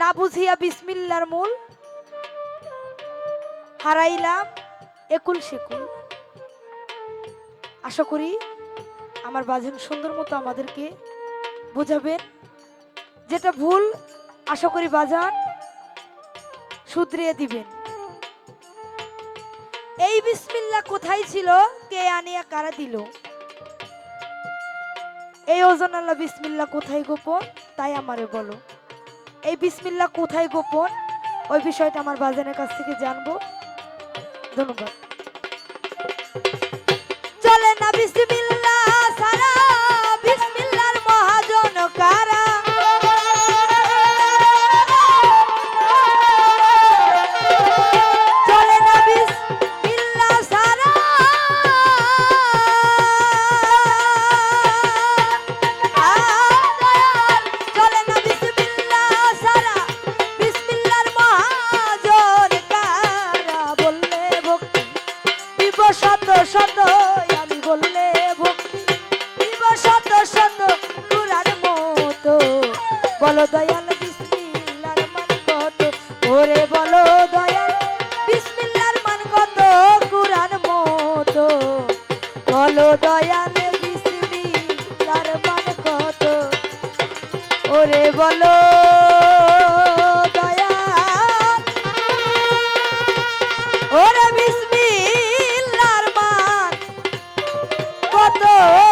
না বুঝিয়া বিসমিল্লার মূল হারাইলাম একুল সেকুল। আশা করি আমার বাজেন সুন্দর মতো আমাদেরকে বোঝাবেন। যেটা ভুল, আশা করি বাজান শুধরিয়ে দিবেন। এই বিসমিল্লা কোথায় ছিল, কে আনিয়া কারা দিল? এই ওজন আল্লাহ বিসমিল্লা কোথায় গোপন, তাই আমারে বলো। এই বিসমিল্লা কোথায় গোপন? ওই বিষয়টা আমার বাজানের কাছ থেকে জানব। ধন্যবাদ। চলে না বিসমিল্লা শত শত আমি বললে ভক্তি দিব শত শত কুরার মতো। বলো দয়াল বিসমিল্লার মান কত? ওরে বলো দয়াল বিসমিল্লার মান কত কুরার মতো? বলো দয়াল বিসমিল্লার মান কত? ওরে বলো No.